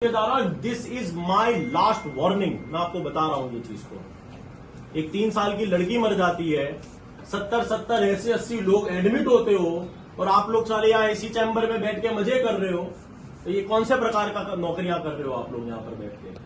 this is my last warning मैं आपको बता रहा हूं ये चीज को एक तीन साल की लड़की मर जाती है सत्तर सत्तर ऐसे अस्सी लोग एडमिट होते हो और आप लोग सारे यहाँ एसी चैम्बर में बैठ के मजे कर रहे हो तो ये कौन से प्रकार का नौकरियां कर रहे हो आप लोग यहाँ पर बैठ के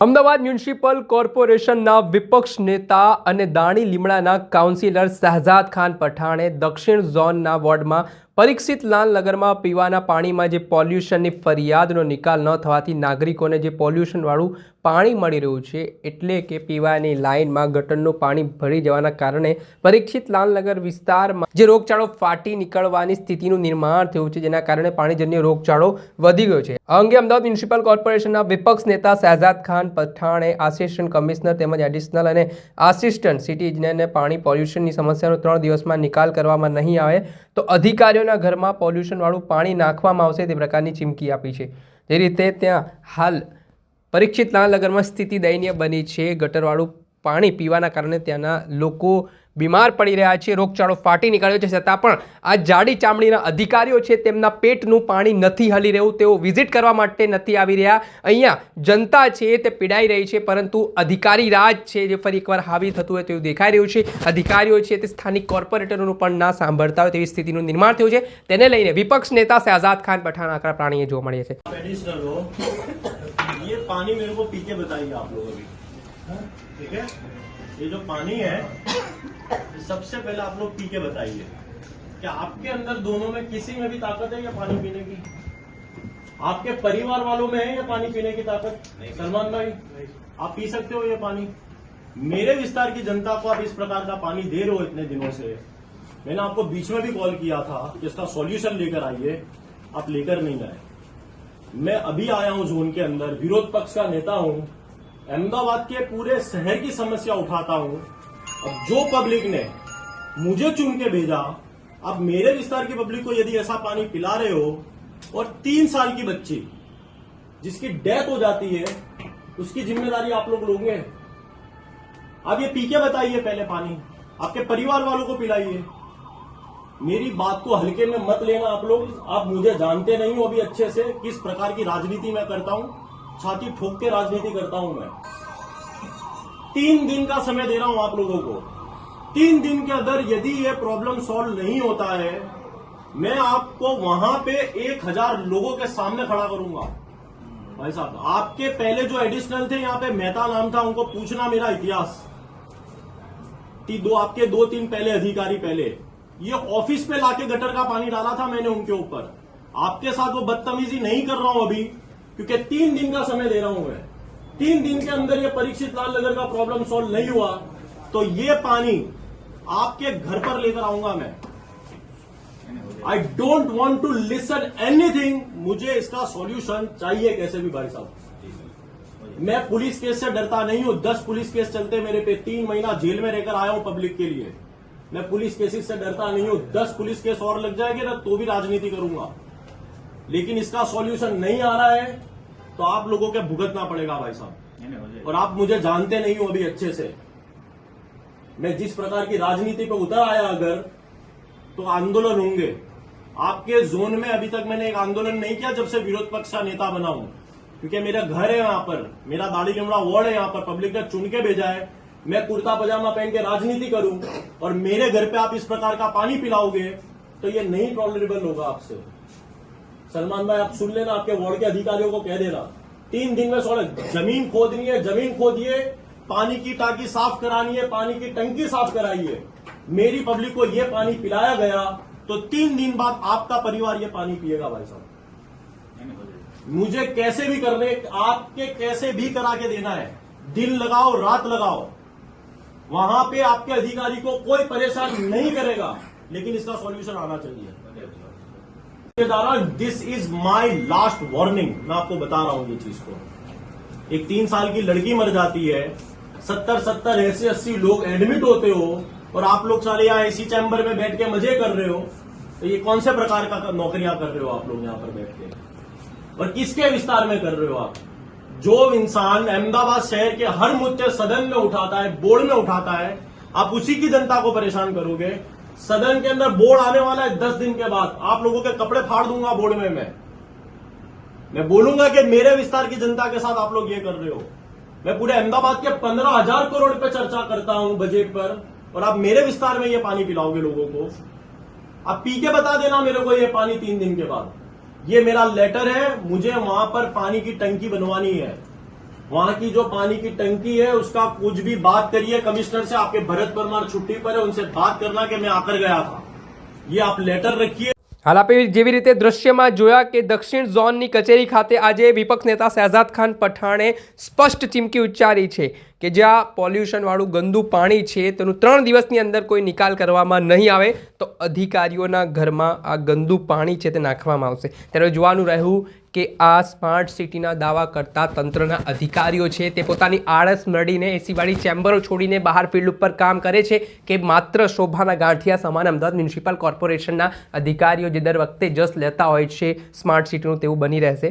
અમદાવાદ મ્યુનિસિપલ કોર્પોરેશનના વિપક્ષ નેતા અને દાણી લીમડાના કાઉન્સિલર શહજાદ ખાન પઠાણે દક્ષિણ ઝોનના વોર્ડમાં પરીક્ષિત લાલનગરમાં પીવાના પાણીમાં જે પોલ્યુશનની ફરિયાદનો નિકાલ ન થવાથી નાગરિકોને જે પોલ્યુશનવાળું પાણી મળી રહ્યું છે, એટલે કે પીવાની લાઇનમાં ગટરનું પાણી ભરી જવાના કારણે પરીક્ષિત લાલનગર વિસ્તારમાં જે રોગચાળો ફાટી નીકળવાની સ્થિતિનું નિર્માણ થયું છે, જેના કારણે પાણીજન્ય રોગચાળો વધી ગયો છે. આ અંગે અમદાવાદ મ્યુનિસિપલ કોર્પોરેશનના વિપક્ષ નેતા શહેજાદ ખાન પઠાણે આસિસ્ટન્ટ કમિશનર તેમજ એડિશનલ અને આસિસ્ટન્ટ સિટી ઇજનેરને પાણી પોલ્યુશનની સમસ્યાનો ત્રણ દિવસમાં નિકાલ કરવામાં નહીં આવે તો અધિકારીઓના ઘરમાં પોલ્યુશનવાળું પાણી નાખવામાં આવશે તે પ્રકારની ચીમકી આપી છે. જે રીતે ત્યાં હાલ પરીક્ષિત લાલનગરમાં સ્થિતિ દયનીય બની છે. ગટરવાળું પાણી પીવાના કારણે ત્યાંના લોકો બીમાર પડી રહ્યા છે, રોગચાળો ફાટી નીકળ્યો છે, છતાં પણ આ જાડી ચામડીના અધિકારીઓ છે તેમના પેટનું પાણી નથી હલી રહ્યું, તેઓ વિઝિટ કરવા માટે નથી આવી રહ્યા. અહીંયા જનતા છે તે પીડાઈ રહી છે, પરંતુ અધિકારી રાજ છે જે ફરી એકવાર હાવી થતું હોય તેવું દેખાઈ રહ્યું છે. અધિકારીઓ છે તે સ્થાનિક કોર્પોરેટરોનું પણ ના સાંભળતા હોય તેવી સ્થિતિનું નિર્માણ થયું છે. તેને લઈને વિપક્ષ નેતા શહેજાદ ખાન, પઠાણ, આકરા પ્રાણીએ જોવા મળે છે પાણી મેરે કો બતાઈએ આપ લોગ અભી ठीक है? ये जो पानी है सबसे पहले आप लोग पी के बताइए। क्या आपके अंदर दोनों में किसी में भी ताकत है या पानी पीने की? आपके परिवार वालों में है या पानी पीने की ताकत? सलमान भाई आप पी सकते हो ये पानी? मेरे विस्तार की जनता को आप इस प्रकार का पानी दे रहे हो इतने दिनों से। मैंने आपको बीच में भी कॉल किया था कि इसका सॉल्यूशन लेकर आइए आप लेकर नहीं आए। मैं अभी आया हूँ जोन के अंदर विरोध पक्ष का नेता हूँ। अहमदाबाद के पूरे शहर की समस्या उठाता हूँ। अब जो पब्लिक ने मुझे चुन के भेजा अब मेरे विस्तार की पब्लिक को यदि ऐसा पानी पिला रहे हो, और तीन साल की बच्ची, जिसकी डेथ हो जाती है, उसकी ज़िम्मेदारी आप लोग लोगे। अब ये पी के बताइए पहले पानी। आपके परिवार वालों को पिलाइए। मेरी बात को हल्के में मत लेना आप लोग। आप मुझे जानते नहीं हो अभी अच्छे से, किस प्रकार की राजनीति मैं करता हूँ। छाती ठोक के राजनीति करता हूँ मैं। तीन दिन का समय दे रहा हूँ आप लोगों को। तीन दिन के अंदर यदि ये प्रॉब्लम सॉल्व नहीं होता है, मैं आपको वहाँ पे एक हज़ार लोगों के सामने खड़ा करूँगा। भाई साहब, आपके पहले जो एडिशनल थे, यहाँ पे मेहता नाम था, उनको पूछना मेरा इतिहास। दो, आपके दो तीन पहले, अधिकारी पहले। ये ऑफ़िस पे लाके गटर का पानी डाला था मैंने उनके ऊपर। आपके साथ वो बदतमीजी नहीं कर रहा हूँ अभी। क्योंकि तीन दिन का समय दे रहा हूँ मैं। तीन दिन के अंदर ये परीक्षित लाल नगर का प्रॉब्लम सॉल्व नहीं हुआ तो ये पानी आपके घर पर लेकर आऊँगा मैं। I don't want to listen anything मुझे इसका सॉल्यूशन चाहिए कैसे भी भाई साहब। मैं पुलिस केस से डरता नहीं हूँ। दस पुलिस केस चलते मेरे पे, तीन महीना जेल में रहकर आया हूँ पब्लिक के लिए। मैं पुलिस केसेस से डरता नहीं हूँ। दस पुलिस केस और लग जाएँगे ना तो भी राजनीति करूँगा। लेकिन इसका सॉल्यूशन नहीं आ रहा है। तो आप लोगों के भुगतना पड़ेगा भाई साहब? और आप मुझे जानते नहीं हो अभी अच्छे से। मैं जिस प्रकार की राजनीति पे उतर आया अगर तो आंदोलन होंगे। आपके जोन में अभी तक मैंने एक आंदोलन नहीं किया जब से विरोध पक्ष का नेता बना हूँ। क्योंकि मेरा घर है यहाँ पर मेरा दाढ़ी लिमड़ा वार्ड है यहाँ पर पब्लिक ने चुन के भेजा है। मैं कुर्ता पजामा पहन के राजनीति करूँ और मेरे घर पे आप इस प्रकार का पानी पिलाओगे तो ये नहीं टॉलरेबल होगा आपसे। सलमान भाई, आप सुन लेना, आपके वार्ड के अधिकारियों को कह देना। तीन दिन में सोलह ज़मीन खोदनी है, ज़मीन खोदिए, पानी की टाकी साफ़ करानी है, पानी की टंकी साफ़ कराइए मेरी पब्लिक को यह पानी पिलाया गया तो तीन दिन बाद आपका परिवार ये पानी पिएगा भाई साहब। मुझे कैसे भी करने, आपके कैसे भी करा के देना है। दिन लगाओ, रात लगाओ। वहाँ पे आपके अधिकारी को कोई परेशान नहीं करेगा, लेकिन इसका सॉल्यूशन आना चाहिए। This is my last warning मैं आपको बता रहा हूँ ये चीज़ को। एक तीन साल की लड़की मर जाती है, सत्तर सत्तर, ऐसे अस्सी लोग एडमिट होते हो और आप लोग सारे यहाँ एसी चैम्बर में बैठ के मज़े कर रहे हो तो ये कौन से प्रकार का नौकरियाँ कर रहे हो आप लोग यहाँ पर बैठ के? और किसके विस्तार में कर रहे हो आप? जो इंसान अहमदाबाद शहर के हर मुद्दे सदन में उठाता है, बोर्ड में उठाता है, आप उसी की जनता को परेशान करोगे? सदन के अंदर बोर्ड आने वाला है दस दिन के बाद। आप लोगों के कपड़े फाड़ दूँगा बोर्ड में मैं। मैं बोलूँगा कि मेरे विस्तार की जनता के साथ आप लोग ये कर रहे हो। मैं पूरे अहमदाबाद के पंद्रह हज़ार करोड़ पे चर्चा करता हूँ बजट पर, और आप मेरे विस्तार में ये पानी पिलाओगे लोगों को। आप पी के बता देना मेरे को ये पानी तीन दिन के बाद। ये मेरा लेटर है, मुझे वहाँ पर पानी की टंकी बनवानी है। वहां की जो पानी की टंकी है उसका कुछ भी बात करिए कमिश्नर से आपके भरत परमार छुट्टी पर है उनसे बात करना कि मैं आकर गया था ये आप लेटर रखिए હાલ આપે જેવી રીતે દ્રશ્યમાં જોયા કે દક્ષિણ ઝોનની કચેરી ખાતે આજે વિપક્ષ નેતા શહેજાદ ખાન પઠાણે સ્પષ્ટ ચીમકી ઉચ્ચારી છે કે જ્યાં પોલ્યુશનવાળું ગંદુ પાણી છે, તેનું ત્રણ દિવસની અંદર કોઈ નિકાલ કરવામાં નહીં આવે, તો અધિકારીઓના ઘરમાં આ ગંદુ પાણી છે તે નાખવામાં આવશે. ત્યારે જોવાનું રહ્યું કે આ સ્માર્ટ સિટીના દાવા કરતા તંત્રના અધિકારીઓ છે, તે પોતાની આળસ નડીને એસીવાળી ચેમ્બરો છોડીને બહાર ફિલ્ડ ઉપર કામ કરે છે, કે માત્ર શોભાના ગાંઠિયા સમાન અમદાવાદ મ્યુનિસિપલ કોર્પોરેશનના અધિકારીઓ જે દર વખતે જસ લેતા હોય છે સ્માર્ટ સિટીનું તેવું બની રહેશે.